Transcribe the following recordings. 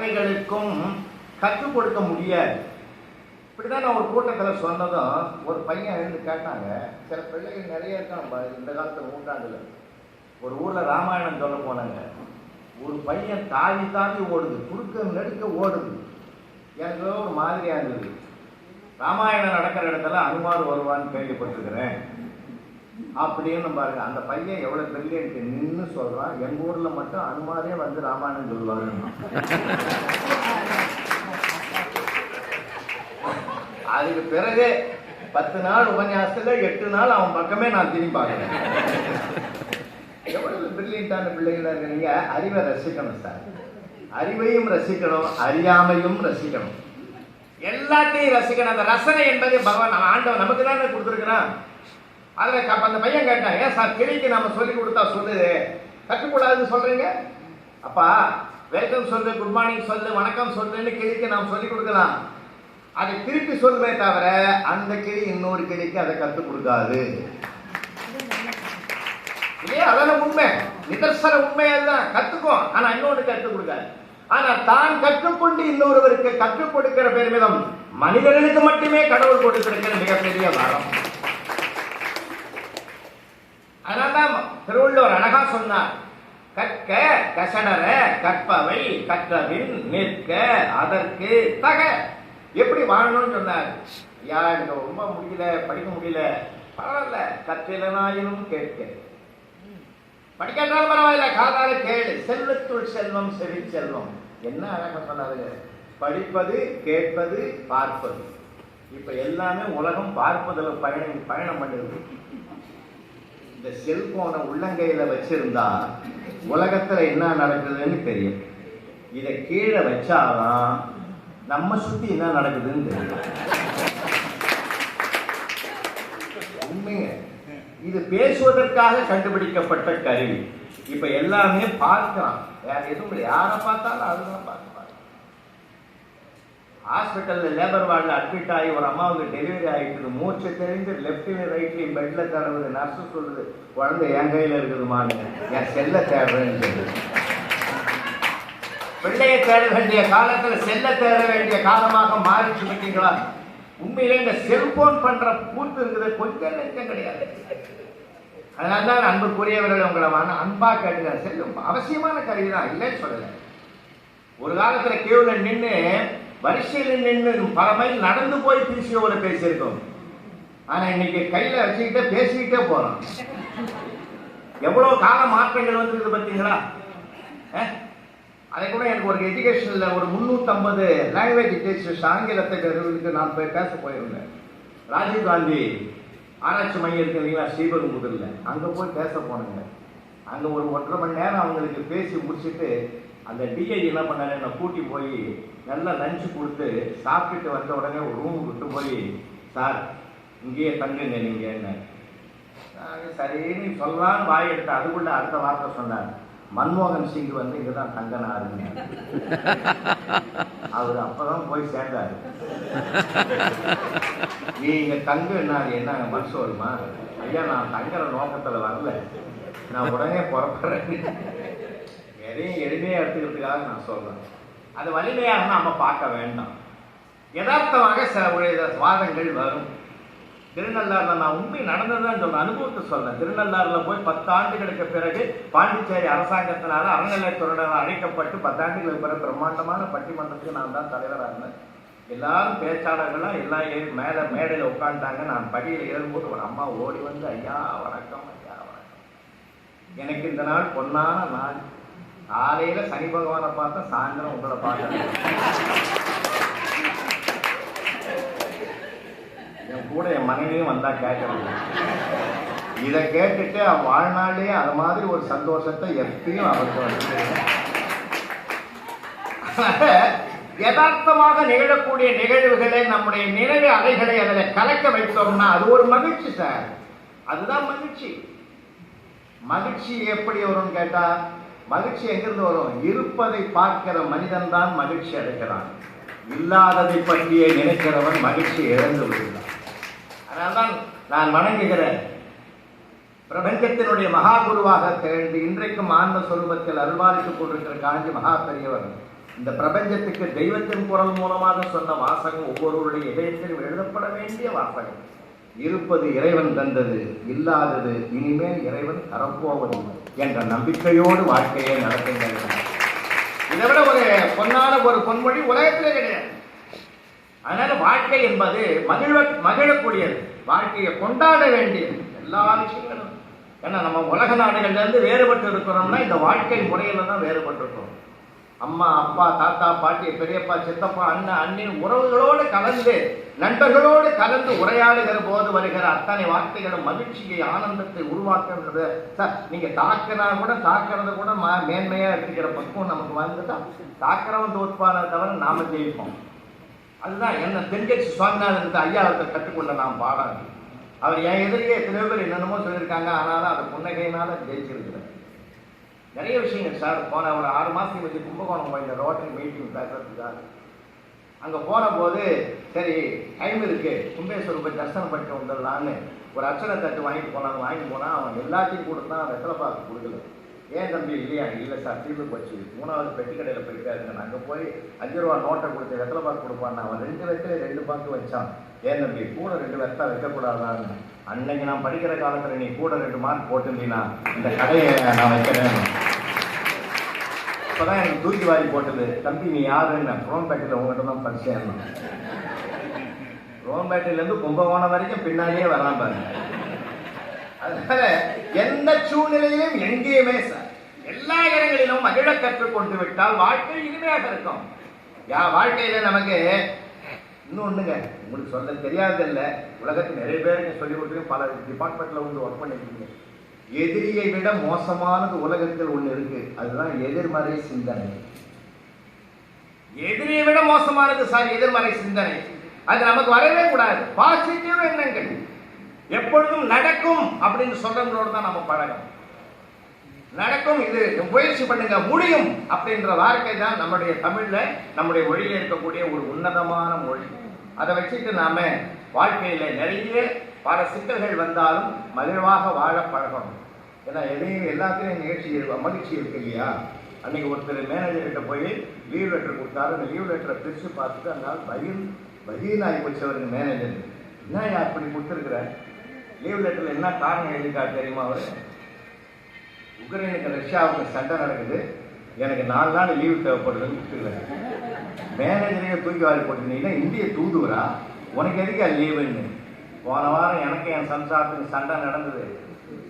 குழந்தைகளுக்கும் கற்றுக் கொடுக்க முடியாது. இப்படிதான் நான் ஒரு கூட்டத்தில் சொன்னதும் ஒரு பையன் எழுந்து கேட்டாங்க சில பிள்ளைகள் நிறைய இருக்கான் இந்த காலத்தில் நூற்றாண்டுல ஒரு ஊர்ல ராமாயணம் சொல்ல போனாங்க. ஒரு பையன் தாவி தாவி ஓடுது குறுக்க நெடுக்க ஓடுது. எனக்கு ஒரு மாதிரியாக இருந்தது. ராமாயணம் நடக்கிற இடத்துல அனுமார் வருவான்னு கேள்விப்பட்டிருக்கிறேன். அப்படின்னு பாருங்க அந்த பையன் எவ்வளவு பிரில்லியன்ட் நின்று சொல்றான். எங்க ஊர்ல மட்டும் அனுமாரே வந்து ராமாயணம் சொல்லுவாரு அதுக்கு பிறகு பத்து நாள் உபன்யாசத்துல எட்டு நாள் அவன் பக்கமே நான் திரும்பி பார்க்கிறேன். எவ்வளவு பிரில்லியண்டான பிள்ளைகளா இருக்கிறீங்க? அறிவை ரசிக்கணும் சார் அறிவையும் ரசிக்கணும் அறியாமையும் ரசிக்கணும். எல்லாத்தையும் ரசிக்கணும். அந்த ரசனை என்பது பகவான் ஆண்டவன் நமக்கு தானே கொடுத்துருக்கிறான். அதில் அந்த பையன் கேட்டான் ஏன் சார் கிளிக்கு நம்ம சொல்லி கொடுத்தா சொல்லுது? கற்றுக்கூடாதுன்னு சொல்கிறீங்க அப்பா வெல்கம் சொல்லு குட் மார்னிங் சொல்லு வணக்கம் சொல்லுன்னு கிளிக்கு நாம் சொல்லி கொடுக்கலாம். அதை திருப்பி சொல்லுமே தவிர அந்த கிளி இன்னொரு கிளிக்கு அதை கற்றுக் கொடுக்காது. இல்லையா? அதான உண்மை. நிதர்சன உண்மையை தான் கற்றுக்கும் ஆனால் இன்னொன்று கற்றுக் கொடுக்காது. ஆனால் தான் கற்றுக்கொண்டு இன்னொருவருக்கு கற்றுக் கொடுக்கிற பெருமிதம் மனிதர்களுக்கு மட்டுமே கடவுள் கொடுத்திருக்கிற மிகப்பெரிய வரம். அதனால்தான் திருவள்ளுவர் அழகா சொன்னார். கற்க கசடர கற்பவை கற்றபின் நிற்க அதற்கு தக. எப்படி வாழணும்னு சொன்னார். ஐயா எனக்கு ரொம்ப முடியல படிக்க முடியல. பரவாயில்ல கற்றிலனாயினும் கேட்க. படிக்காட்டாலும் பரவாயில்ல காதால கேளு. செல்வத்துள் செல்வம் செவி செல்வம். என்ன அழகா சொன்னாரு. படிப்பது கேட்பது பார்ப்பது. இப்ப எல்லாமே உலகம் பார்ப்பதில் பயணம் பயணம் பண்ணுது. இந்த செல்போனை உள்ளங்கையில வச்சிருந்தா உலகத்துல என்ன நடக்குதுன்னு தெரியும். இதை கீழே வச்சாதான் நம்ம சுத்தி என்ன நடக்குதுன்னு தெரியும். உண்மைங்க. இது பேசுவதற்காக கண்டுபிடிக்கப்பட்ட கருவி. இப்ப எல்லாமே பார்க்கலாம். வேற எதுவும் யாரை பார்த்தாலும் அதுதான் பார்க்கலாம். ஹாஸ்பிட்டலில் லேபர் வார்டில் அட்மிட் ஆகி ஒரு அம்மாவுக்கு டெலிவரி ஆகிட்டு மூச்சு தெரிஞ்சு லெஃப்ட்லையும் ரைட்லையும் பெட்டில் தடவுது. நர்ஸு சொல்லுது குழந்தை என் கையில் இருக்குதுமான்னு. என் செல்ல தேடுறேன்னு சொல்லுது பிள்ளையை தேட வேண்டிய காலத்தில் செல்ல தேட வேண்டிய காலமாக மாறிச்சு பார்த்தீங்களா? உண்மையிலே இந்த செல்போன் பண்ற கூத்து இருக்குது. கொஞ்சம் நெருக்கம் கிடையாது. அதனால தான் அன்புக்குரியவர்கள் உங்களை மன அன்பா கேட்டுங்க செல்லும் அவசியமான கருவி தான் இல்லைன்னு சொல்லலை. ஒரு காலத்தில் கியூல நின்று வரிசையில் நின்று பல மைல் நடந்து போய் பிசிஓல பேசியிருக்கோம். ஆனா இன்னைக்கு கையில வச்சுக்கிட்டே பேசிக்கிட்டே போறோம். எவ்வளவு கால மாற்றங்கள் வந்திருக்குது பார்த்தீங்களா? அதை கூட எனக்கு ஒரு எஜுகேஷன்ல ஒரு முந்நூற்றம்பது லாங்குவேஜ் டீச்சர்ஸ் ஆங்கிலத்தை கருவிக்கு நான் போய் பேச போயிருந்தேன். ராஜீவ் காந்தி ஆராய்ச்சி மையம் இருக்கு இல்லைங்களா ஸ்ரீபெரும்புதூர்ல. அங்க போய் பேச போனேங்க. அங்க ஒரு ஒன்றரை மணி நேரம் அவங்களுக்கு பேசி முடிச்சுட்டு அந்த டிஐ என்ன பண்ணாரு? என்னை கூட்டி போய் நல்லா லஞ்சு கொடுத்து சாப்பிட்டுட்டு வந்த உடனே ஒரு ரூம் விட்டு போய் சார் இங்கேயே தங்குங்க நீங்க என்ன நாங்க சரின்னு சொல்லலாம்னு வாய் எடுத்து அதுக்குள்ள அடுத்த வார்த்தை சொன்னார். மன்மோகன் சிங் வந்து இங்க தான் தங்கினாருங்க. அவர் அப்பதான் போய் சேர்ந்தாரு. நீங்க தங்குனாரு என்ன மனசு வருமா? ஐயா நான் தங்குற நோக்கத்துல வரல. நான் உடனே புறப்படுறேன். எதையும் எளிமையாக எடுத்துக்கிறதுக்காக நான் சொல்கிறேன் அது வலிமையாக நாம் பார்க்க வேண்டாம். யதார்த்தமாக சில உடைய வாதங்கள் வரும். திருநள்ளாறுல நான் உண்மை நடந்ததுதான் சொல்ல அனுபவத்தை சொல்றேன். திருநள்ளாறுல போய் பத்து ஆண்டுகளுக்கு பிறகு பாண்டிச்சேரி அரசாங்கத்தினால அறநிலையத்துறையினர் அழைக்கப்பட்டு பத்தாண்டுகளுக்கு பிறகு பிரம்மாண்டமான பட்டிமன்றத்துக்கு நான் தான் தலைவராக இருந்தேன். எல்லாரும் பேச்சாளர்கள்லாம் எல்லாம் ஏறி மேலே மேடையில் உட்காந்துட்டாங்க நான் படியில் ஏறும்போது ஒரு அம்மா ஓடி வந்து ஐயா வணக்கம் ஐயா வணக்கம். எனக்கு இந்த நாள் பொன்னான நாள். காலையில சனி பகவானை பார்த்தா சாயந்தரம் உங்களை பார்த்தேன் என் கூட என் மனைவியும் வந்தா கேட்கணும் இதை கேட்டுட்டு அவன் வாழ்நாளே அது மாதிரி ஒரு சந்தோஷத்தை எப்பயும் அவருக்கு வந்து. யதார்த்தமாக நிகழக்கூடிய நிகழ்வுகளை நம்முடைய நினைவு அலைகளை அதில் கலக்க வைத்தோம்னா அது ஒரு மகிழ்ச்சி சார். அதுதான் மகிழ்ச்சி. மகிழ்ச்சி எப்படி வரும்னு கேட்டா மகிழ்ச்சி எங்கிருந்து வரும்? இருப்பதை பார்க்கிற மனிதன் தான் மகிழ்ச்சி அடைகிறான். இல்லாததை பற்றியே நினைக்கிறவன் மகிழ்ச்சி இழந்து விடுகிறான். அதனால்தான் நான் வணங்குகிறேன். பிரபஞ்சத்தினுடைய மகா குருவாக திகழ்ந்து இன்றைக்கும் ஆன்ம சொரூபத்தில் அருள்வாரித்துக் கொண்டிருக்கிற காஞ்சி மகா பெரியவர் இந்த பிரபஞ்சத்துக்கு தெய்வத்தின் குரல் மூலமாக சொன்ன வாசகம் ஒவ்வொருவருடைய இதயத்திலும் எழுதப்பட வேண்டிய வாசகம். இருப்பது இறைவன் தந்தது இல்லாதது இனிமேல் இறைவன் தரப்போவது என்ற நம்பிக்கையோடு வாழ்க்கையை நடத்துங்கள் இதை விட ஒரு பொன்னான ஒரு பொன்மொழி உலகத்திலே கிடையாது. அதனால வாழ்க்கை என்பது மகிழ மகிழக்கூடியது. வாழ்க்கையை கொண்டாட வேண்டியது. எல்லா விஷயங்களும். ஏன்னா நம்ம உலக நாடுகள்ல இருந்து வேறுபட்டு இருக்கிறோம்னா இந்த வாழ்க்கை முறையில தான் வேறுபட்டு இருக்கிறோம் அம்மா அப்பா தாத்தா பாட்டி பெரியப்பா சித்தப்பா அண்ணன் அண்ணின் உறவுகளோடு கலந்து நண்பர்களோடு கலந்து உரையாடுகிற போது வருகிற அத்தனை வார்த்தைகளும் மகிழ்ச்சியை ஆனந்தத்தை உருவாக்குறது சார் நீங்க தாக்கினா கூட தாக்குறத கூட ம- மேன்மையா எடுத்துக்கிற பக்குவம் நமக்கு வந்துட்டா தாக்கிறவன் தோற்பான தவிர நாம ஜெயிப்போம். அதுதான் என்ன தென்கட்சி சுவாமிநாதன் ஐயாவத்தை கற்றுக்கொள்ள நாம் பாடாது அவர் என் எதிரியே எத்தனையோ பேர் என்னென்னமோ சொல்லியிருக்காங்க ஆனாலும் அதை புன்னகையினால ஜெயிச்சிருக்கிறார் நிறைய விஷயங்கள் சார். போன ஒரு ஆறு மாதத்துக்கு வச்சு கும்பகோணம் போய் இந்த ரோட்டரி மீட்டிங் பேசுறதுக்காக அங்கே போன போது சரி டைம் இருக்கு. கும்பேஸ்வரர் போய் தரிசனம் பண்ணிட்டு வந்துடலான்னு ஒரு அர்ச்சனை தட்டு வாங்கிட்டு போனாங்க. வாங்கி போனால் அவன் எல்லாத்தையும் கொடுத்தான் வெத்தலை பாக்கு கொடுக்கல. ஏன் தம்பி இல்லையா? இல்லை சார் தீர்வு போச்சு. மூணாவது பெட்டி கடையில் போயிருக்காருங்க அங்கே போய் அஞ்சு ரூபா நோட்டை கொடுத்து வெத்தலை பாக்கு கொடுப்பான் அவன் ரெண்டு வெத்தலை ரெண்டு பாக்கு வச்சான். ஏன் தம்பி? கூட ரெண்டு வெத்தலை வைக்கக்கூடாதான்னு. அன்னைக்கு நான் படிக்கிற காலத்தில் நீ கூட ரெண்டு மார்க் போட்டிருந்தீங்கன்னா இந்த கடையை நான் வைக்கிறேன். இப்போதான் எனக்கு தூக்கி வாரி போட்டது. தம்பி நீ யாருன்னு குரோம்பேட்டையில் உங்ககிட்ட தான் படிச்சேன் குரோம்பேட்டையிலேருந்து கும்பகோணம் வரைக்கும் பின்னாடியே வரலாம் பாருங்க. அதனால எந்த சூழ்நிலையிலும் எங்கேயுமே சார் எல்லா இடங்களிலும் மகிழ கற்றுக்கொண்டு விட்டால் வாழ்க்கை இனிமையாக இருக்கும். யா வாழ்க்கையில நமக்கு இன்னொன்றுங்க உங்களுக்கு சொல்ல தெரியாததில்ல. உலகத்தில் நிறைய பேருக்கு சொல்லி கொடுத்துருக்கேன் பல டிபார்ட்மெண்ட்டில் வந்து ஒர்க் பண்ணிருக்கீங்க எதிரியை விட மோசமானது உலகத்தில் ஒன்று இருக்குது அதுதான் எதிர்மறை சிந்தனை. எதிரியை விட மோசமானது சார் எதிர்மறை சிந்தனை. அது நமக்கு வரவே கூடாது. பாசிட்டிவ் எண்ணங்கள். எப்பொழுதும் நடக்கும் அப்படின்னு சொல்றவங்களோட தான் நம்ம பழகம் நடக்கும் இது முயற்சி பண்ணுங்க முடியும் அப்படின்ற வார்த்தை தான் நம்முடைய தமிழ்ல நம்முடைய மொழியில இருக்கக்கூடிய ஒரு உன்னதமான மொழி. அதை வச்சுட்டு நாம வாழ்க்கையில நிறைய பல சிக்கல்கள் வந்தாலும் மகிழ்வாக வாழ பழகணும். ஏன்னா எதையும் எல்லாத்துலையும் நிகழ்ச்சி மகிழ்ச்சி இருக்கு இல்லையா? அன்னைக்கு ஒருத்தர் மேனேஜர்கிட்ட போய் லீவ் லெட்டர் கொடுத்தாரு. அந்த லீவ் லெட்டரை பிரித்து பார்த்துட்டு அந்த பயிர் பகிர் ஆகி போச்சு அவருக்கு மேனேஜர் என்ன அப்படி கொடுத்துருக்குற? லீவ் லெட்டரில் என்ன காரணம் எழுதிக்கா தெரியுமா அவர்? உக்ரைனுக்கு ரஷ்யாவுக்கு சண்டை நடக்குது. எனக்கு நாலு நாள் லீவு தேவைப்படுதுன்னு கொடுத்துருக்காரு மேனேஜரையே தூக்கி வாரி போட்டுருந்தீங்கன்னா இந்திய தூதுவரா? உனக்கு எதுக்கா லீவுன்னு போன வாரம் எனக்கு என் சம்சாரத்துக்கு சண்டை நடந்தது.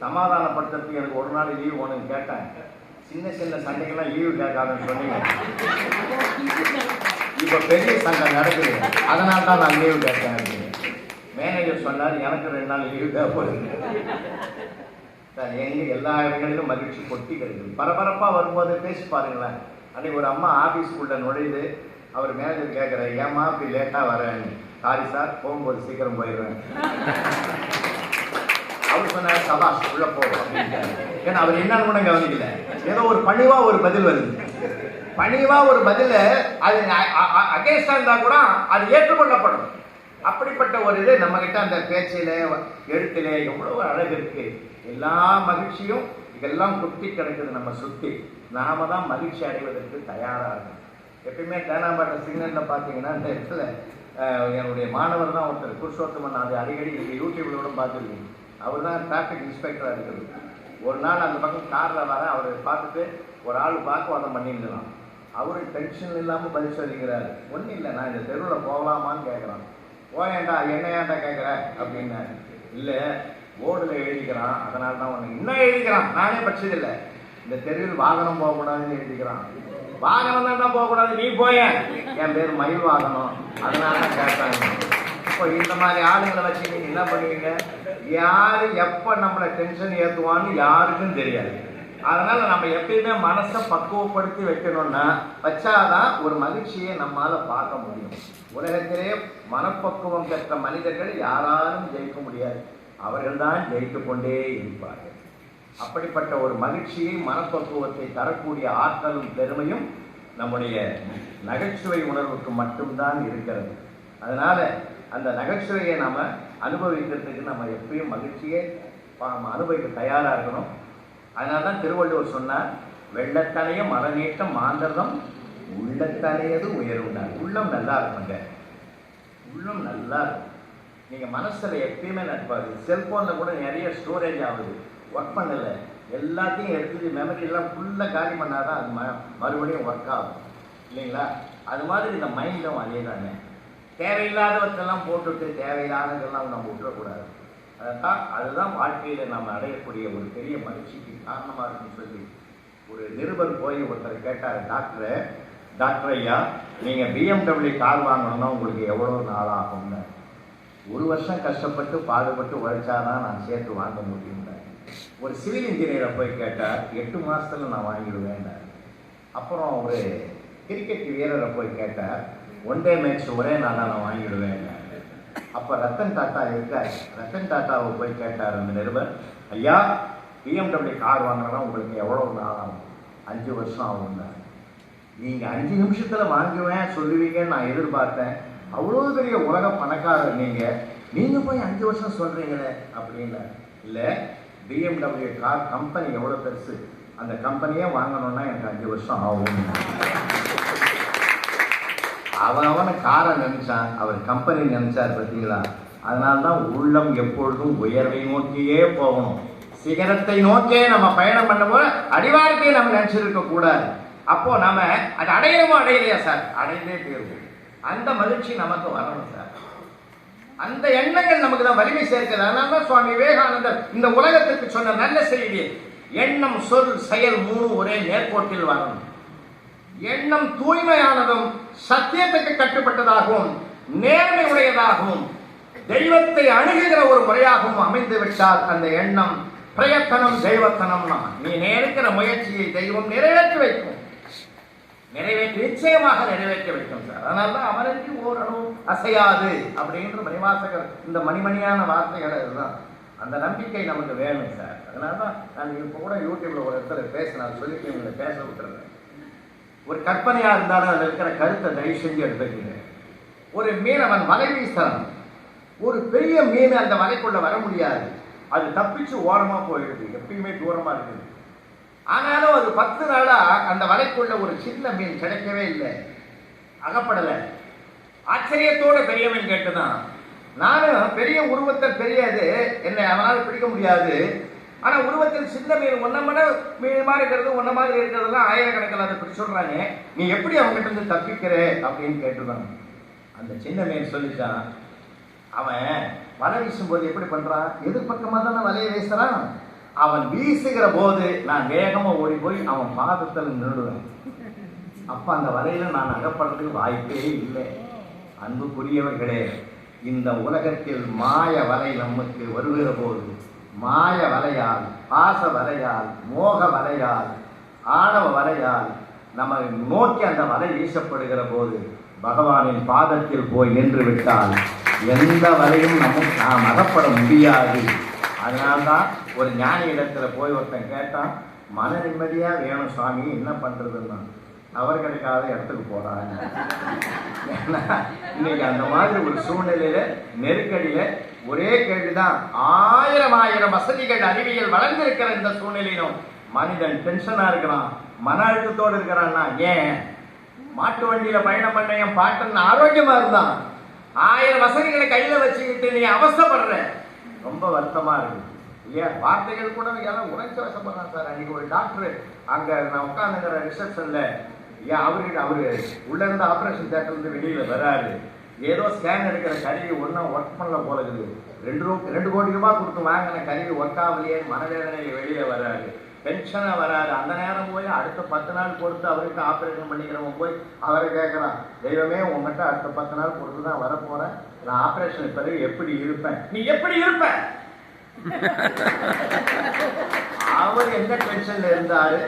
சமாதானப்படுத்துறதுக்கு எனக்கு ஒரு நாள் லீவு ஒன்று கேட்டேன். சின்ன சின்ன சண்டைக்கெல்லாம் லீவு கேட்காதுன்னு சொன்னீங்க. இப்போ பெரிய சண்டை நடக்குது. அதனால தான் நான் லீவு கேட்டேன் மேனேஜர் சொன்னார் எனக்கு ரெண்டு நாள் லீவு தேவைப்படுது எங்க எல்லா இடங்களிலும் மகிழ்ச்சி கொட்டி கிடைக்குது பரபரப்பா வரும்போது பேசி பாருங்களேன். அன்னைக்கு ஒரு அம்மா ஆபீஸ்க்குள்ள நுழையுது. அவர் மேனேஜர் கேட்குற ஏம்மா இப்படி லேட்டா வரேன்னு சாரி சார் போகும்போது சீக்கிரம் போயிடுவேன் அவர் சொன்னார் சபாஷ் உள்ள போ ஏன்னா அவர் என்னன்னு கூட கவனிக்கல. ஏதோ ஒரு பணிவா ஒரு பதில் வருது. பணிவா ஒரு பதில் அது அகேன்ஸ்டா இருந்தா கூட அது ஏற்றுக்கொள்ளப்படும். அப்படிப்பட்ட ஒரு இது நம்ம கிட்ட அந்த பேச்சில எழுத்துல எவ்வளவு அழகு இருக்கு. எல்லா மகிழ்ச்சியும் இதெல்லாம் குத்தி கிடக்குது நம்ம சுத்தி. நாம தான் மகிழ்ச்சி அடைவதற்கு தயாரா இருக்கும் எப்பயுமே தேனாம்பாட்ட சிக்னல்ல பாத்தீங்கன்னா இந்த இடத்துல என்னுடைய மாணவர் தான் ஒருத்தர் புருஷோத்தமன் அது அடிக்கடி நீங்க யூடியூப்ல கூட பார்த்துருக்கீங்க. அவர் தான் டிராஃபிக் இன்ஸ்பெக்டராக இருக்கிறது ஒரு நாள் அந்த பக்கம் கார்ல வர அவரை பார்த்துட்டு ஒரு ஆள் வாக்குவாதம் பண்ணியிருந்தான் அவரு டென்ஷன் இல்லாமல் பதில் சொல்லிக்கிறாரு. ஒன்றும் இல்லை நான் இந்த தெருவில் போகலாமான்னு கேட்குறான் போயேன்டா என்ன ஏன்டா கேட்குற அப்படின்னாரு இல்லை போர்டில் எழுதிக்கிறான் அதனால தான் உனக்கு இன்னும் எழுதிக்கிறான். நானே படிச்சதில்லை. இந்த தெருவில் வாகனம் போகக்கூடாதுன்னு எழுதிக்கிறான். வாகனம் தான் போகக்கூடாது நீ போய. என் பேர் மயில் வாகனம். அதனால தான் கேட்டாங்க. இப்போ இந்த மாதிரி ஆளுங்களை வச்சு நீங்கள் என்ன பண்ணுவீங்க? யார் எப்போ நம்மளை டென்ஷன் ஏற்றுவான்னு யாருக்கும் தெரியாது. அதனால் நம்ம எப்பயுமே மனசை பக்குவப்படுத்தி வைக்கணும்னா வச்சாதான் ஒரு மகிழ்ச்சியை நம்மளால் பார்க்க முடியும். உலகத்திலே மனப்பக்குவம் பெற்ற மனிதர்கள் யாராலும் ஜெயிக்க முடியாது. அவர்கள்தான் ஜெயித்து கொண்டே இருப்பார்கள். அப்படிப்பட்ட ஒரு மகிழ்ச்சியை மனப்பக்குவத்தை தரக்கூடிய ஆற்றலும் பெருமையும் நம்முடைய நகைச்சுவை உணர்வுக்கு மட்டும்தான் இருக்கிறது. அதனால அந்த நகைச்சுவையை நாம் அனுபவிக்கிறதுக்கு நம்ம எப்பயும் மகிழ்ச்சியை பா- அனுபவிக்க தயாராக இருக்கணும். அதனால தான் திருவள்ளுவர் சொன்னார் வெள்ளத்தனையும் மரநீட்டம் மாந்திரதம் உள்ளத்தாலேயது உயர்வுண்டார் உள்ளம் நல்லா இருக்குங்க உள்ளம் நல்லா இருக்கும் நீங்கள் மனசில் எப்பயுமே நட்பாது செல்ஃபோனில் கூட நிறைய ஸ்டோரேஜ் ஆகுது. ஒர்க் பண்ணல. எல்லாத்தையும் எடுத்துட்டு மெமரியெல்லாம் ஃபுல்லாக காலி பண்ணால் பண்ணாதான் அது ம- மறுபடியும் ஒர்க் ஆகும். இல்லைங்களா? அது மாதிரி இந்த மைண்டும் அதே தானே தேவையில்லாதவற்றெல்லாம் போட்டுட்டு தேவையில்லாததெல்லாம் நம்ம விட்டுறக்கூடாது. அதான் அதுதான் வாழ்க்கையில் நம்ம அடையக்கூடிய ஒரு பெரிய மகிழ்ச்சிக்கு காரணமாக இருக்குன்னு சொல்லி ஒரு நிருபர் போய் ஒருத்தர் கேட்டார் டாக்டரை டாக்டர் ஐயா நீங்கள் பிஎம்டபிள்யூ கார் வாங்கணும்னா உங்களுக்கு எவ்வளோ நாள் ஆகும்னு ஒரு வருஷம் கஷ்டப்பட்டு பாடுபட்டு உழைச்சாதான் நான் சேர்த்து வாங்க முடியும் ஒரு சிவில் இன்ஜினியரை போய் கேட்டால் எட்டு மாதத்தில் நான் வாங்கிடுவேன் அப்புறம் ஒரு கிரிக்கெட் வீரரை போய் கேட்டால் ஒன் டே மேட்ச் ஒரே நாளாக நான் வாங்கிடுவேன் அப்போ ரத்தன் டாட்டா இருக்கார். ரத்தன் டாட்டாவை போய் கேட்டார் அந்த நிருபர் ஐயா பிஎம்டபிள்யூ கார் வாங்கினா உங்களுக்கு எவ்வளோ நாள் ஆகும் அஞ்சு வருஷம் ஆகும்னார் நீங்க அஞ்சு நிமிஷத்துல வாங்குவேன் சொல்லுவீங்கன்னு நான் எதிர்பார்த்தேன். அவ்வளோ பெரிய உலக பணக்காரர் நீங்க. நீங்க போய் அஞ்சு வருஷம் சொல்றீங்களே அப்படின்னு இல்ல பிஎம்டபிள்யூ கார் கம்பெனி எவ்வளவு பெருசு. அந்த கம்பெனியே வாங்கணும்னா எனக்கு அஞ்சு வருஷம் ஆகும். அவன் அவன காரை நினைச்சான். அவர் கம்பெனி நினைச்சார் பார்த்தீங்களா? அதனால்தான் உள்ளம் எப்பொழுதும் உயர்வை நோக்கியே போகணும். சிகரத்தை நோக்கியே நம்ம பயணம் பண்ணும்போது அடிவாரத்தையே நம்ம நினைச்சிருக்க கூடாது. அப்போ நாம அது அடையணுமோ அடையலையா சார்? அடைந்தே தீர்வோம் அந்த மகிழ்ச்சி நமக்கு வரணும் சார். அந்த எண்ணங்கள் நமக்கு தான் வலிமை சேர்க்கிறது அதனால தான் சுவாமி விவேகானந்தர் இந்த உலகத்துக்கு சொன்ன நல்ல செய்தி எண்ணம் சொல் செயல் மூணு ஒரே நேர்கோட்டில் வரணும். எண்ணம் தூய்மையானதும் சத்தியத்துக்கு கட்டுப்பட்டதாகவும் நேர்மை உடையதாகவும் தெய்வத்தை அணுகுகிற ஒரு முறையாகவும் அமைந்து விட்டால் அந்த எண்ணம் பிரயத்தனம் தெய்வத்தனம் நீ நேருக்கிற முயற்சியை தெய்வம் நிறைவேற்றி வைக்கும். நிறைவேற்றி நிச்சயமாக நிறைவேற்ற வைக்கும் சார். அதனால தான் அவருக்கு ஓரளவு அசையாது அப்படின்ற மணிவாசகர் இந்த மணிமணியான வார்த்தைகள் இதுதான் அந்த நம்பிக்கை நமக்கு வேணும் சார். அதனால தான் நான் இப்போ கூட யூடியூப்ல ஒரு இடத்துல பேசினேன். சொல்லிட்டு இவங்களை பேச விட்டுறேன் ஒரு கற்பனையா இருந்தாலும் அதில் இருக்கிற கருத்தை தயவு செஞ்சு எடுத்துக்கங்க. ஒரு மீனவன் வலை வீசலாம் ஒரு பெரிய மீன் அந்த வலைக்குள்ள வர முடியாது. அது தப்பிச்சு ஓரமாக போயிடுது. எப்பயுமே தூரமாக இருக்குது. ஆனாலும் அது பத்து நாளா அந்த வலைக்குள்ள ஒரு சின்ன மீன் கிடைக்கவே இல்லை. அகப்படலை. ஆச்சரியத்தோட பெரியவன் கேட்டுதான். நானும் பெரிய உருவத்தில் பெரியது. என்னை அவனால் பிடிக்க முடியாது. ஆனால் உருவத்தில் சின்ன மீன் ஒன்ன மணி மீன் மாதிரி இருக்கிறது ஒன்ன மாதிரி இருக்கிறதுலாம் ஆயிரக்கணக்கில் அதை பிடிச்சி சொல்றாங்க. நீ எப்படி அவங்ககிட்ட இருந்து தப்பிக்கிற அப்படின்னு கேட்டுதான். அந்த சின்ன மீன் சொல்லிச்சான் அவன் வலை வீசும்போது எப்படி பண்றான்? எதிர்பக்கமாக தானே வலையை வீசுறான்? அவன் வீசுகிற போது நான் வேகமா ஓடி போய் அவன் பாதத்தில் நின்றுடுவேன். அப்ப அந்த வலையில நான் அகப்படுறதுக்கு வாய்ப்பே இல்லை. அன்புக்குரியவர்களே இந்த உலகத்தில் மாய வலை நமக்கு வருகிற போது மாய வலையால் பாச வலையால் மோக வலையால் ஆணவ வலையால் நம்ம நோக்கி அந்த வலை வீசப்படுகிற போது பகவானின் பாதத்தில் போய் நின்று விட்டால் எந்த வலையும் நமக்கு நாம் அகப்பட முடியாது. அதனால்தான் ஒரு ஞானி இடத்துல போய் ஒருத்தன் கேட்டான் மன நிம்மதியாக வேணும் சுவாமி என்ன பண்றதுன்னா? அவர் கிடைக்காத இடத்துக்கு போகிறாங்க ஏன்னா, இன்னைக்கு அந்த மாதிரி ஒரு சூழ்நிலையில நெருக்கடியில ஒரே கேள்விதான். ஆயிரம் ஆயிரம் வசதிகள் அறிவியல் வளர்ந்திருக்கிற இந்த சூழ்நிலையிலும் மனிதன் டென்ஷனா இருக்கிறான். மன அழுத்தத்தோடு இருக்கிறான்னா ஏன்? மாட்டு வண்டியில பயணம் பண்ண என் பாட்டன் ஆரோக்கியமா இருந்தான். ஆயிரம் வசதிகளை கையில வச்சுக்கிட்டு நீ அவசப்படுற ரொம்ப வருத்தமா இருக்கு. ஏன் வார்த்தைகள் கூட எல்லாம் உணர்ச்சி வசப்படுறான் சார்? அன்னைக்கு ஒரு டாக்டர் அங்க நான் உட்காந்துங்கிற ரிசப்ஷன்ல ஏன் அவருக்கு அவரு உள்ள இருந்த ஆப்ரேஷன் தேட்டர்ல இருந்து வெளியில வராரு. ஏதோ ஸ்கேன் எடுக்கிற கருவி ஒன்றும் ஒர்க் பண்ணல போல இருக்குது. ரெண்டு ரூ ரெண்டு கோடி ரூபாய் கொடுத்து வாங்கின கருவி ஒர்க் ஆகலையே மனவேதனையில் வெளியே வராரு. டென்ஷனா வராது அந்த நேரம் போய் அடுத்த பத்து நாள் கொடுத்து அவருக்கு ஆப்ரேஷன் பண்ணிக்கிறவன் போய் அவரை கேட்குறான் தெய்வமே உங்கள்கிட்ட அடுத்த பத்து நாள் கொடுத்து தான் வரப்போகிறேன் நான் ஆப்ரேஷன் பிறகு எப்படி இருப்பேன்? நீ எப்படி இருப்ப? அவர் எந்த டென்ஷன்ல இருந்தாரு?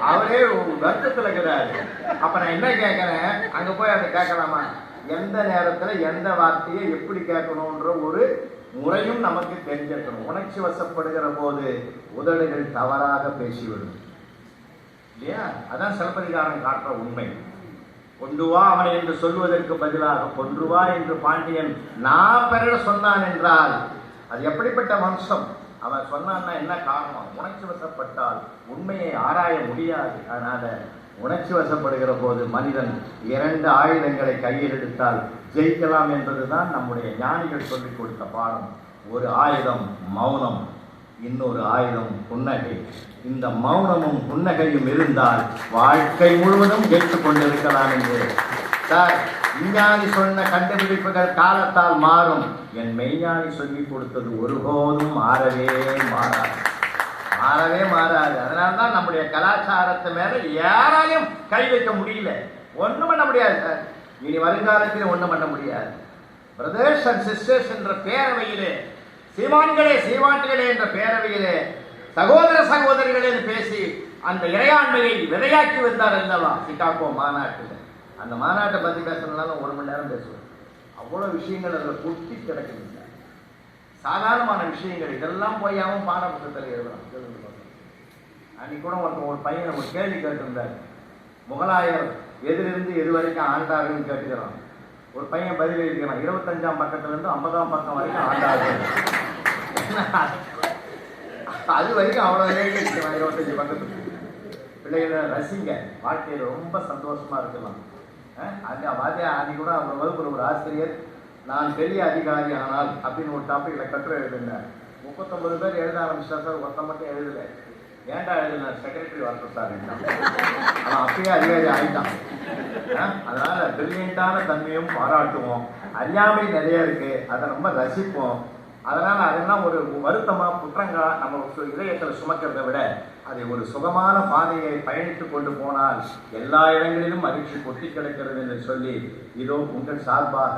அவரே வருத்தத்துல இருக்கிறாரு. அப்ப நான் என்ன கேட்கிறேன்? அங்க போய் அதை கேட்கலாமா? எந்த நேரத்துல எந்த வார்த்தையை எப்படி கேட்கணும்ன்ற ஒரு முறையும் நமக்கு தெரிஞ்சிருக்கணும். உணர்ச்சி வசப்படுகிற போது உதடுகள் தவறாக பேசிவிடும். இல்லையா? அதான் சிலப்பதிகாரம் காட்டுற உண்மை. கொண்டு வா அவனை என்று சொல்வதற்கு பதிலாக கொன்று வா என்று பாண்டியன் நான் பெற சொன்னான் என்றால் அது எப்படிப்பட்ட வம்சம் அவன் சொன்னான்னா என்ன காரணம்? உணர்ச்சி வசப்பட்டால் உண்மையை ஆராய முடியாது. அதனால உணர்ச்சி வசப்படுகிற போது மனிதன் இரண்டு ஆயுதங்களை கையில் எடுத்தால் ஜெயிக்கலாம் என்பதுதான் நம்முடைய ஞானிகள் சொல்லிக் கொடுத்த பாடம். ஒரு ஆயுதம் மௌனம் இன்னொரு ஆயுதம் புன்னகை. இந்த மௌனமும் புன்னகையும் இருந்தால் வாழ்க்கை முழுவதும் ஜெயித்துக் கொண்டிருக்கலாம் என்று சார் விஞ்ஞானி சொன்ன கண்டுபிடிப்புகள் காலத்தால் மாறும். என் மெய்ஞானி சொல்லிக் கொடுத்தது ஒருபோதும் மாறவே மாறாது. மாறவே மாறாது. அதனால்தான் நம்முடைய கலாச்சாரத்தை மேல யாராலையும் கை வைக்க முடியல. ஒன்றும் பண்ண முடியாது சார். இனி வருங்காலத்தில் ஒன்றும் பண்ண முடியாது. பிரதர்ஸ் அண்ட் சிஸ்டர்ஸ் என்ற பேரவையிலே சீமான்களே சீமான்களே என்ற பேரவையிலே சகோதர சகோதரிகளே என்று பேசி அந்த இறையாண்மையை விதையாக்கி வந்தார் அல்லவா? சிகாகோ மாநாட்டில். அந்த மாநாட்டை பற்றி பேசுறதுனால ஒரு மணி நேரம் பேசுவேன் அவ்வளோ விஷயங்கள் அதில் கொட்டி கிடக்குதுங்க. சாதாரணமான விஷயங்கள் இதெல்லாம் போய் அவன் பாட புத்தகத்தில் எழுதுறான் அன்னைக்கு கூட ஒருத்தன் ஒரு பையனை ஒரு கேள்வி கேட்டிருந்தார். முகலாயர் எதிலிருந்து எது வரைக்கும் ஆண்டார்கள்னு கேட்டுக்கிறான். ஒரு பையன் பதில் எழுதிக்கிறான். இருபத்தஞ்சாம் பக்கத்துலேருந்து ஐம்பதாம் பக்கம் வரைக்கும் ஆண்டார்கள் அது வரைக்கும் அவ்வளோ எழுதிக்கிறான் இருபத்தஞ்சு பக்கத்துக்கு. பிள்ளைகளை ரசிங்க. வாழ்க்கையில் ரொம்ப சந்தோஷமாக இருக்கலாம். அஹ் அங்க வாத்தியா அன்னைக்கு கூட அவர் வகுப்புல ஒரு ஆசிரியர். நான் பெரிய அதிகாரி ஆனால் அப்படின்னு ஒரு டாபிக்ல கட்டுரை எழுதினார் முப்பத்தொன்பது பேர் எழுத ஆரம்பிச்சா சார் ஒருத்த மட்டும் எழுதல. ஏன்டா எழுதினார்? செக்ரட்டரி வரட்டும் சார் ஆனால் அப்பயே அதிகாரி ஆயிட்டான். அதனால பிரில்லியண்டான தன்மையும் பாராட்டுவோம். அறியாமை நிறைய இருக்கு. அதை ரொம்ப ரசிப்போம். அதனால அதெல்லாம் ஒரு வருத்தமா குற்றங்களா நம்ம இதயத்தில் சுமக்கிறத சுமக்கிறதை விட அதை ஒரு சுகமான பாதையை பயணித்து கொண்டு போனால் எல்லா இடங்களிலும் மகிழ்ச்சி கொட்டி கிடக்கிறது என்று சொல்லி இதோ உங்கள் சார்பாக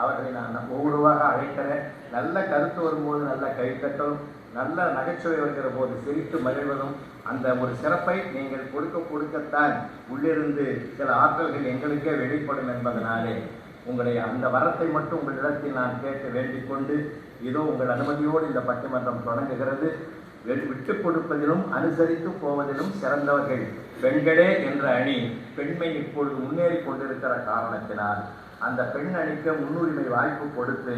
அவர்களை நான் ஒவ்வொருவாக அழைக்கிறேன். நல்ல கருத்து வரும்போது நல்ல கைத்தட்டலும் நல்ல நகைச்சுவை வருகிற போது சிரித்து மகிழ்வதும் அந்த ஒரு சிறப்பை நீங்கள் கொடுக்க கொடுக்கத்தான் உள்ளிருந்து சில ஆற்றல்கள் எங்களுக்கே வெளிப்படும் என்பதனாலே உங்களுடைய அந்த வரத்தை மட்டும் உங்களிடத்தில் நான் கேட்டு வேண்டிக் கொண்டு இதோ உங்கள் அனுமதியோடு இந்த பட்டிமன்றம் தொடங்குகிறது. விட்டுக் கொடுப்பதிலும் அனுசரித்து போவதிலும் சிறந்தவர்கள். பெண்களே என்ற அணி பெண்மை இப்பொழுது முன்னேறி கொண்டிருக்கிற காரணத்தினால் அந்த பெண் அணிக்கு முன்னுரிமை வாய்ப்பு கொடுத்து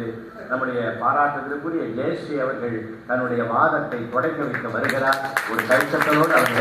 நம்முடைய பாராட்டுதலுக்குரிய ஜெயஸ்ரீ அவர்கள் தன்னுடைய வாதத்தை தொடக்க வைக்க வருகிறார். ஒரு கைத்தட்டலோடு அவர்கள்